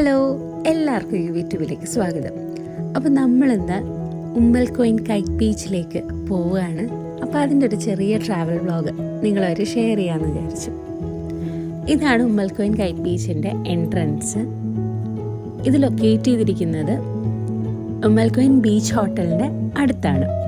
Hello എല്ലാവർക്കും യൂട്യൂബിലേക്ക് സ്വാഗതം. അപ്പോൾ നമ്മളിന്ന് ഉമ്മൽ കോയിൻ കൈറ്റ് ബീച്ചിലേക്ക് പോവുകയാണ്. അപ്പോൾ അതിന്റെ ഒരു ചെറിയ ട്രാവൽ വ്ളോഗ് നിങ്ങളവർ ഷെയർ ചെയ്യാമെന്ന് വിചാരിച്ചു. ഇതാണ് ഉമ്മൽ കോയിൻ കൈറ്റ് ബീച്ചിന്റെ എൻട്രൻസ് ഇത് ലൊക്കേറ്റ് ചെയ്തിരിക്കുന്നത് ഉമ്മൽ കോയിൻ ബീച്ച് ഹോട്ടലിന്റെ അടുത്താണ്.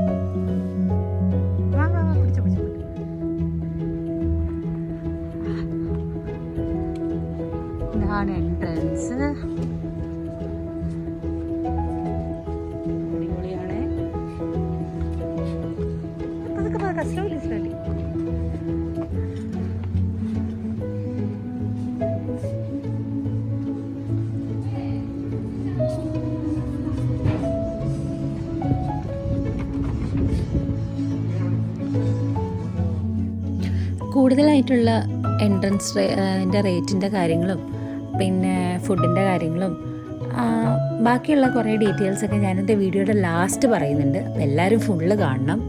പതുക്കെ പതുക്കെ സ്ലോലി സ്ലോലി കൂടുതലായിട്ടുള്ള എൻട്രൻസ് എന്റെ റേറ്റിന്റെ കാര്യങ്ങളും പിന്നെ ഫുഡിന്റെ കാര്യങ്ങളും ബാക്കിയുള്ള കുറേ ഡീറ്റെയിൽസൊക്കെ ഞാനെന്റെ വീഡിയോയുടെ ലാസ്റ്റ് പറയുന്നുണ്ട്. അപ്പോൾ എല്ലാവരും ഫുള്ള് കാണണം.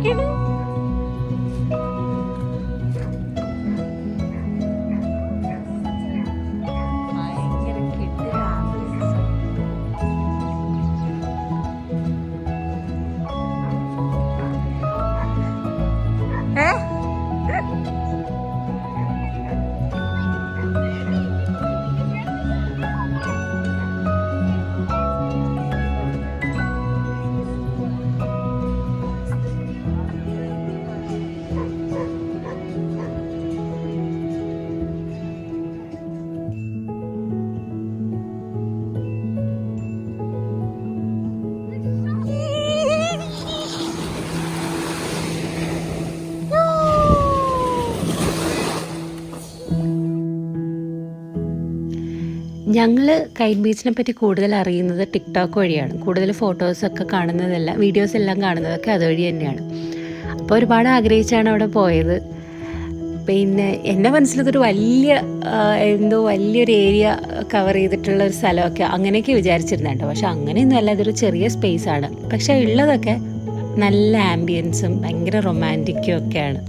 forgiven? ഞങ്ങൾ കൈറ്റ് ബീച്ചിനെ പറ്റി കൂടുതൽ അറിയുന്നത് ടിക്ടോക്ക് വഴിയാണ്. കൂടുതൽ ഫോട്ടോസൊക്കെ കാണുന്നതെല്ലാം വീഡിയോസ് എല്ലാം കാണുന്നതൊക്കെ അതുവഴി തന്നെയാണ്. അപ്പോൾ ഒരുപാട് ആഗ്രഹിച്ചാണ് അവിടെ പോയത്. പിന്നെ എന്റെ മനസ്സിലതൊരു വലിയ എന്തോ വലിയൊരു ഏരിയ കവർ ചെയ്തിട്ടുള്ള ഒരു സ്ഥലമൊക്കെ അങ്ങനെയൊക്കെ വിചാരിച്ചിരുന്നുണ്ട്. പക്ഷെ അങ്ങനെയൊന്നും അല്ല ഇതൊരു ചെറിയ സ്പേസ് ആണ്. പക്ഷെ ഉള്ളതൊക്കെ നല്ല ആംബിയൻസും ഭയങ്കര റൊമാന്റിക്കും ഒക്കെയാണ്.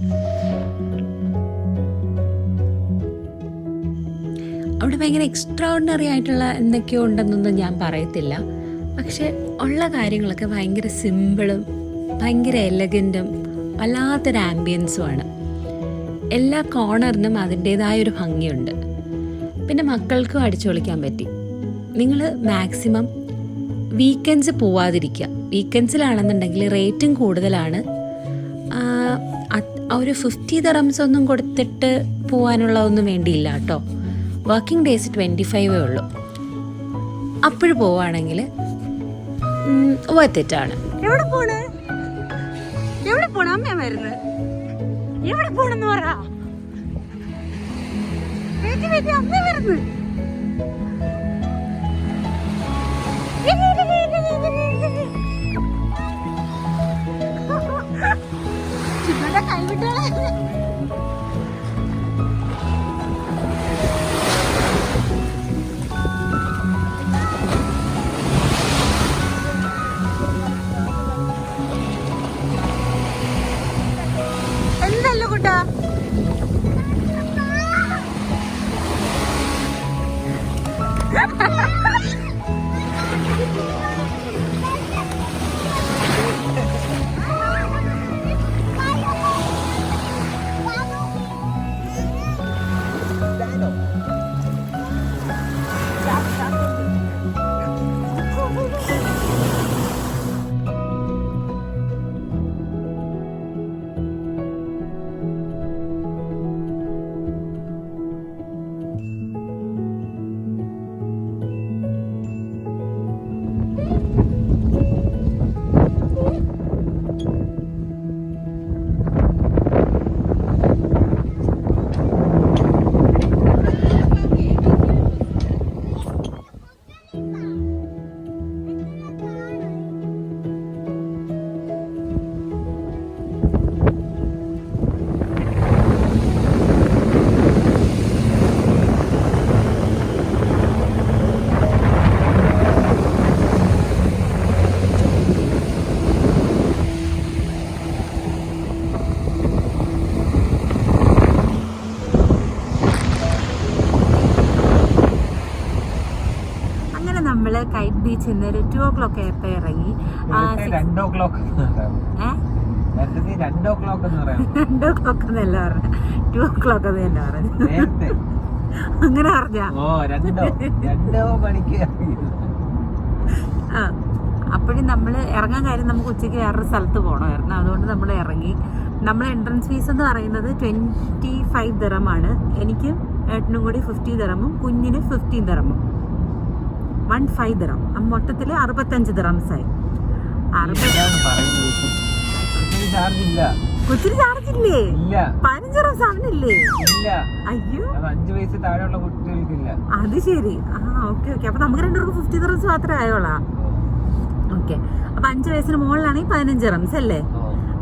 അവിടെ ഭയങ്കര എക്സ്ട്രാ ഓർഡിനറി ആയിട്ടുള്ള എന്തൊക്കെയോ ഉണ്ടെന്നൊന്നും ഞാൻ പറയത്തില്ല. പക്ഷെ ഉള്ള കാര്യങ്ങളൊക്കെ ഭയങ്കര സിമ്പിളും ഭയങ്കര എലഗന്റും വല്ലാത്തൊരു ആംബിയൻസുമാണ് എല്ലാ കോർണറിനും അതിന്റേതായ ഒരു ഭംഗിയുണ്ട്. പിന്നെ മക്കൾക്കും അടിച്ചു പറ്റി. നിങ്ങൾ മാക്സിമം വീക്കെൻഡ്സ് പോവാതിരിക്കുക. വീക്കെൻഡ്സിലാണെന്നുണ്ടെങ്കിൽ റേറ്റും കൂടുതലാണ്. ഒരു ഫിഫ്റ്റി തറംസ് ഒന്നും കൊടുത്തിട്ട് പോകാനുള്ള ഒന്നും വേണ്ടിയില്ല കേട്ടോ. വർക്കിംഗ് ഡേയ്സ് ട്വന്റി ഫൈവേ ഉള്ളൂ. അപ്പോഴും പോവുകയാണെങ്കിൽ വത്തിട്ടാണ് എവിടെ പോണേ? എവിടെ പോണ? അമ്മ വരുന്നത് എവിടെ പോണെന്ന് പറ. അമ്മ വരുന്നു. ബീച്ച് ഇന്നൊരു ടു ഓ ക്ലോക്ക് ആയപ്പോ ഇറങ്ങി. രണ്ടോ ക്ലോക്ക് രണ്ടോ ക്ലോക്ക് രണ്ട് ക്ലോക്ക് എന്നല്ല പറഞ്ഞു. ടു ഓ ക്ലോക്ക് എന്ന് തന്നെ പറഞ്ഞു അങ്ങനെ പറഞ്ഞ ഓ രണ്ടോ? രണ്ടോ മണിക്ക് ആ അപ്പോഴും നമ്മൾ ഇറങ്ങാൻ കാര്യം നമുക്ക് ഉച്ചയ്ക്ക് വേറൊരു സ്ഥലത്ത് പോകണമായിരുന്നു. അതുകൊണ്ട് നമ്മൾ ഇറങ്ങി. നമ്മൾ എൻട്രൻസ് ഫീസ് എന്ന് പറയുന്നത് ട്വന്റി ഫൈവ് ദിറമാണ് എനിക്കും ഏട്ടനും കൂടി ഫിഫ്റ്റി ദിറമും കുഞ്ഞിന് ഫിഫ്റ്റീൻ ദിറമും വൺ ഫൈവ് ദിറം മൊത്തത്തിൽ അറുപത്തഞ്ച് ദിറംസായി കൊച്ചിന് ചാർജ് ഇല്ലേ. പതിനഞ്ച് ദിറംസ് അവനില്ലേ അയ്യോ. അത് അഞ്ചു വയസ്സ് താഴെയുള്ള കുട്ടികൾക്കില്ല. അത് ശരി. ആ ഓക്കെ ഓക്കെ അപ്പൊ നമുക്ക് രണ്ടുപേർക്ക് ഫിഫ്റ്റി ദിറംസ് മാത്രമേ ആയോളാ ഓക്കെ അപ്പൊ അഞ്ചു വയസ്സിന് മുകളിലാണെങ്കിൽ പതിനഞ്ച് റംസ് അല്ലേ?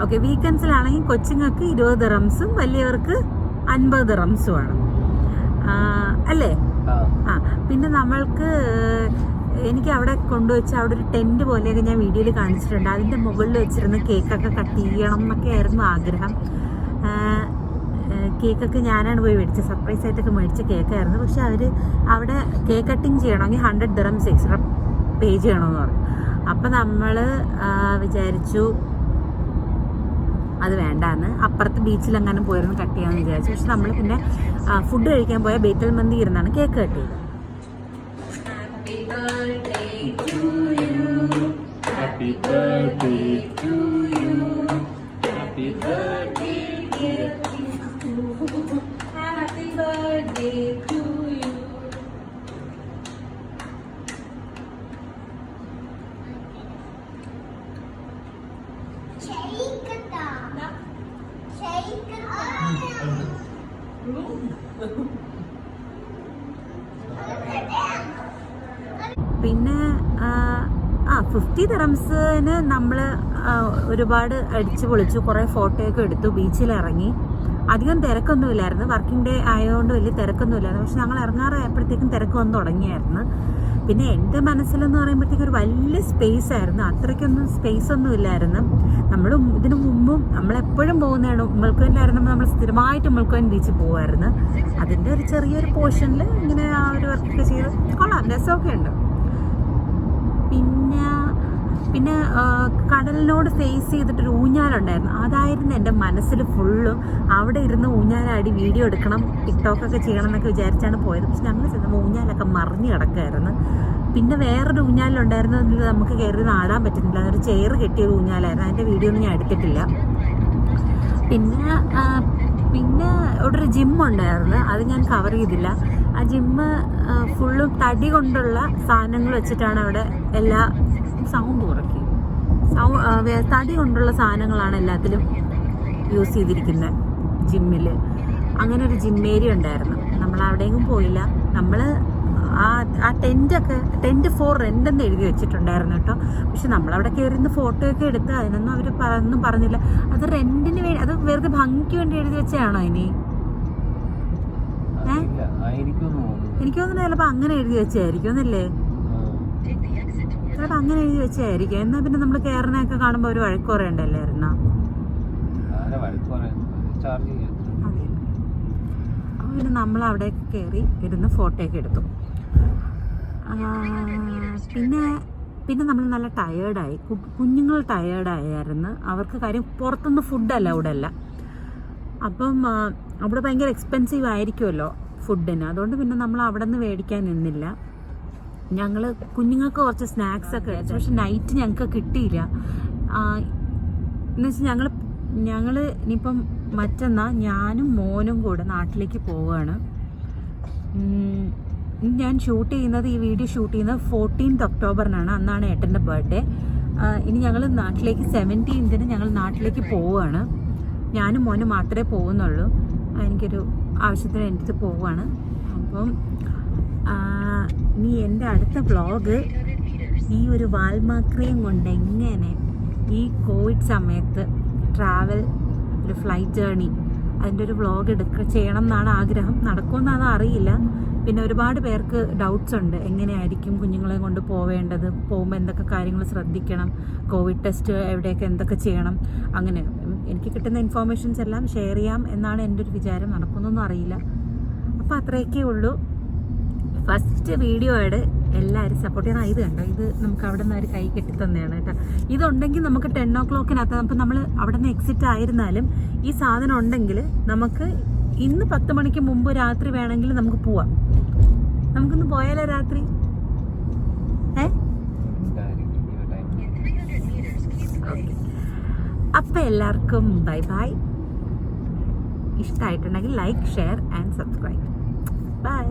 ഓക്കെ വീക്കെൻഡ്സിലാണെങ്കിൽ കൊച്ചുങ്ങൾക്ക് ഇരുപത് റംസും വലിയവർക്ക് അൻപത് റംസും ആണ്. അല്ലേ? ആ. പിന്നെ നമ്മൾക്ക് എനിക്ക് അവിടെ കൊണ്ടുവച്ച് അവിടെ ഒരു ടെന്റ് പോലെയൊക്കെ ഞാൻ വീഡിയോയിൽ കാണിച്ചിട്ടുണ്ട്. അതിന്റെ മുകളിൽ വെച്ചിരുന്ന് കേക്കൊക്കെ കട്ട് ചെയ്യണം എന്നൊക്കെ ആയിരുന്നു ആഗ്രഹം കേക്കൊക്കെ ഞാനാണ് പോയി മേടിച്ചത്. സർപ്രൈസ് ആയിട്ടൊക്കെ മേടിച്ച കേക്കായിരുന്നു. പക്ഷെ അവർ അവിടെ കേക്ക് കട്ടിങ് ചെയ്യണമെങ്കിൽ ഹൺഡ്രഡ് ദിറംസ് എക്സ്ട്രാ പേ ചെയ്യണമെന്ന് പറഞ്ഞു. അപ്പം നമ്മൾ വിചാരിച്ചു അത് വേണ്ടാന്ന്. അപ്പുറത്ത് ബീച്ചിൽ അങ്ങനെ പോയിരുന്നു കട്ട് ചെയ്യാമെന്ന് വിചാരിച്ചു. പക്ഷെ നമ്മൾ പിന്നെ ഫുഡ് കഴിക്കാൻ പോയ ബേത്തൽ മന്തി ഇരുന്നാണ് കേക്ക് കട്ട് ചെയ്തത് Happy birthday to you. Happy birthday, dear. Happy birthday to you. പിന്നെ ആ, ഫിഫ്റ്റി തെറംസിന് നമ്മൾ ഒരുപാട് അടിച്ചു പൊളിച്ചു. കുറേ ഫോട്ടോയൊക്കെ എടുത്തു ബീച്ചിൽ ഇറങ്ങി. അധികം തിരക്കൊന്നുമില്ലായിരുന്നു വർക്കിംഗ് ഡേ ആയതുകൊണ്ട് വലിയ തിരക്കൊന്നുമില്ലായിരുന്നു പക്ഷെ ഞങ്ങൾ ഇറങ്ങാറായപ്പോഴത്തേക്കും തിരക്ക് വന്ന് തുടങ്ങിയായിരുന്നു. പിന്നെ എന്റെ മനസ്സിലെന്ന് പറയുമ്പോഴത്തേക്കൊരു വലിയ സ്പേസ് ആയിരുന്നു അത്രയ്ക്കൊന്നും സ്പേസ് ഒന്നും ഇല്ലായിരുന്നു നമ്മൾ ഇതിനു മുമ്പും നമ്മളെപ്പോഴും പോകുന്നതാണ്. ഉമ്മൽക്കോയിലായിരുന്നു നമ്മൾ സ്ഥിരമായിട്ട് ഉമ്മൽക്കോയിൻ ബീച്ചിൽ പോകുമായിരുന്നു അതിന്റെ ഒരു ചെറിയൊരു പോർഷനിൽ ഇങ്ങനെ ആ ഒരു വർക്കൊക്കെ ചെയ്ത് കൊള്ളാം. രസമൊക്കെ ഉണ്ട്. പിന്നെ പിന്നെ കടലിനോട് ഫേസ് ചെയ്തിട്ട് ചെയ്തിട്ടൊരു ഊഞ്ഞാലുണ്ടായിരുന്നു. അതായിരുന്നു എന്റെ മനസ്സിൽ ഫുള്ളും അവിടെ ഇരുന്ന് ഊഞ്ഞാലാടി വീഡിയോ എടുക്കണം ടിക്ടോക്കൊക്കെ ചെയ്യണം എന്നൊക്കെ വിചാരിച്ചാണ് പോയത്. പക്ഷെ ഞങ്ങൾ ചെന്നപ്പോൾ ഊഞ്ഞാലൊക്കെ മറിഞ്ഞ് കിടക്കായിരുന്നു പിന്നെ വേറൊരു ഊഞ്ഞാലുണ്ടായിരുന്നു അതിൽ നമുക്ക് കയറി നാടാൻ പറ്റുന്നില്ല. അതൊരു ചെയർ കെട്ടിയ ഒരു ഊഞ്ഞാലായിരുന്നു. അതിന്റെ വീഡിയോ ഒന്നും ഞാൻ എടുത്തിട്ടില്ല. പിന്നെ പിന്നെ ഇവിടെ ഒരു ജിം ഉണ്ടായിരുന്നു. അത് ഞാൻ കവർ ചെയ്തില്ല. ആ ജിമ്മ് ഫുള്ളും തടി കൊണ്ടുള്ള സാധനങ്ങൾ വെച്ചിട്ടാണ് അവിടെ എല്ലാ സൗണ്ട് കുറയ്ക്കും സൗണ്ട് തടി കൊണ്ടുള്ള സാധനങ്ങളാണ് എല്ലാത്തിലും യൂസ് ചെയ്തിരിക്കുന്നത് ജിമ്മിൽ അങ്ങനെ ഒരു ജിമ്മേരി ഉണ്ടായിരുന്നു. നമ്മൾ അവിടെയെങ്കിലും പോയില്ല. നമ്മൾ ആ ആ ടെന്റൊക്കെ ടെന്റ് ഫോർ റെന്റ് എന്ന് എഴുതി വെച്ചിട്ടുണ്ടായിരുന്നു കേട്ടോ. പക്ഷെ നമ്മളവിടെ കയറി നിന്ന് ഫോട്ടോ ഒക്കെ എടുത്ത് അതിനൊന്നും അവർ ഒന്നും പറഞ്ഞില്ല. അത് റെന്റിന് വേണ്ടി അത് വെറുതെ ഭംഗിക്ക് വേണ്ടി എഴുതി വെച്ചാണോ ഇനി? ഏഹ് എനിക്ക് തോന്നുന്നു ചിലപ്പോൾ അങ്ങനെ എഴുതി വെച്ചായിരിക്കും എന്നല്ലേ. ചിലപ്പോൾ അങ്ങനെ എഴുതി വെച്ചായിരിക്കും എന്നാൽ പിന്നെ നമ്മൾ കയറിനൊക്കെ കാണുമ്പോൾ ഒരു വഴക്ക് പറയണ്ടല്ലേ അതെ. അപ്പോൾ പിന്നെ നമ്മൾ അവിടെയൊക്കെ കയറി ഇരുന്ന് ഫോട്ടോയൊക്കെ എടുത്തു. പിന്നെ പിന്നെ നമ്മൾ നല്ല ടയേർഡായി കുഞ്ഞുങ്ങൾ ടയേർഡായിരുന്നു അവർക്ക് കാര്യം പുറത്തുനിന്ന് ഫുഡല്ല അവിടെ അല്ല. അപ്പം അവിടെ ഭയങ്കര എക്സ്പെൻസീവ് ആയിരിക്കുമല്ലോ ഫുഡിന് അതുകൊണ്ട് പിന്നെ നമ്മൾ അവിടെ നിന്ന് മേടിക്കാൻ നിന്നില്ല. ഞങ്ങൾ കുഞ്ഞുങ്ങൾക്ക് കുറച്ച് സ്നാക്സ് ഒക്കെ കഴിച്ചു. പക്ഷെ നൈറ്റ് ഞങ്ങൾക്ക് കിട്ടിയില്ല. എന്ന് വെച്ചാൽ ഞങ്ങൾ ഞങ്ങൾ ഇനിയിപ്പം മറ്റന്നാ ഞാനും മോനും കൂടെ നാട്ടിലേക്ക് പോവുകയാണ് ഞാൻ ഷൂട്ട് ചെയ്യുന്നത് ഈ വീഡിയോ ഷൂട്ട് ചെയ്യുന്നത് ഫോർട്ടീൻത്ത് ഒക്ടോബറിനാണ് അന്നാണ് ഏട്ടന്റെ ബർത്ത്ഡേ ഇനി ഞങ്ങൾ നാട്ടിലേക്ക് സെവന്റീൻത്തിന് ഞങ്ങൾ നാട്ടിലേക്ക് പോവുകയാണ് ഞാനും മോനും മാത്രമേ പോകുന്നുള്ളൂ എനിക്കൊരു ആവശ്യത്തിന് എന്റെ അടുത്ത് പോവുകയാണ് അപ്പം ഇനി എന്റെ അടുത്ത വ്ളോഗ് ഈ ഒരു വാൽമാക്രിയും കൊണ്ട് എങ്ങനെ ഈ കോവിഡ് സമയത്ത് ട്രാവൽ ഒരു ഫ്ലൈറ്റ് ജേണി അതിന്റെ ഒരു വ്ളോഗ് എടുക്ക ചെയ്യണം എന്നാണ് ആഗ്രഹം. നടക്കുമെന്നാണ് അറിയില്ല. പിന്നെ ഒരുപാട് പേർക്ക് ഡൗട്ട്സ് ഉണ്ട്. എങ്ങനെയായിരിക്കും കുഞ്ഞുങ്ങളെ കൊണ്ട് പോവേണ്ടത്? പോകുമ്പോൾ എന്തൊക്കെ കാര്യങ്ങൾ ശ്രദ്ധിക്കണം? കോവിഡ് ടെസ്റ്റ് എവിടെയൊക്കെ എന്തൊക്കെ ചെയ്യണം? അങ്ങനെ എനിക്ക് കിട്ടുന്ന ഇൻഫോർമേഷൻസ് എല്ലാം ഷെയർ ചെയ്യാം എന്നാണ് എന്റെ ഒരു വിചാരം. നടക്കുന്നൊന്നും അറിയില്ല. അപ്പോൾ അത്രയൊക്കെ ഉള്ളൂ. ഫസ്റ്റ് വീഡിയോ ആയിട്ട് എല്ലാവരും സപ്പോർട്ട് ചെയ്യണം. ഇത് കണ്ടോ? ഇത് നമുക്ക് അവിടെ നിന്ന് ഒരു കൈ കെട്ടി തന്നെയാണ് കേട്ടോ. ഇതുണ്ടെങ്കിൽ നമുക്ക് ടെൻ ഓ ക്ലോക്കിനകത്ത് അപ്പം നമ്മൾ അവിടെ നിന്ന് എക്സിറ്റ് ആയിരുന്നാലും ഈ സാധനം ഉണ്ടെങ്കിൽ നമുക്ക് ഇന്ന് പത്ത് മണിക്ക് മുമ്പ് രാത്രി വേണമെങ്കിൽ നമുക്ക് പോവാം. നമുക്കൊന്ന് പോയാലോ രാത്രി? അപ്പം എല്ലാവർക്കും ബൈ ബൈ ഇഷ്ടമായിട്ടുണ്ടെങ്കിൽ like share and subscribe bye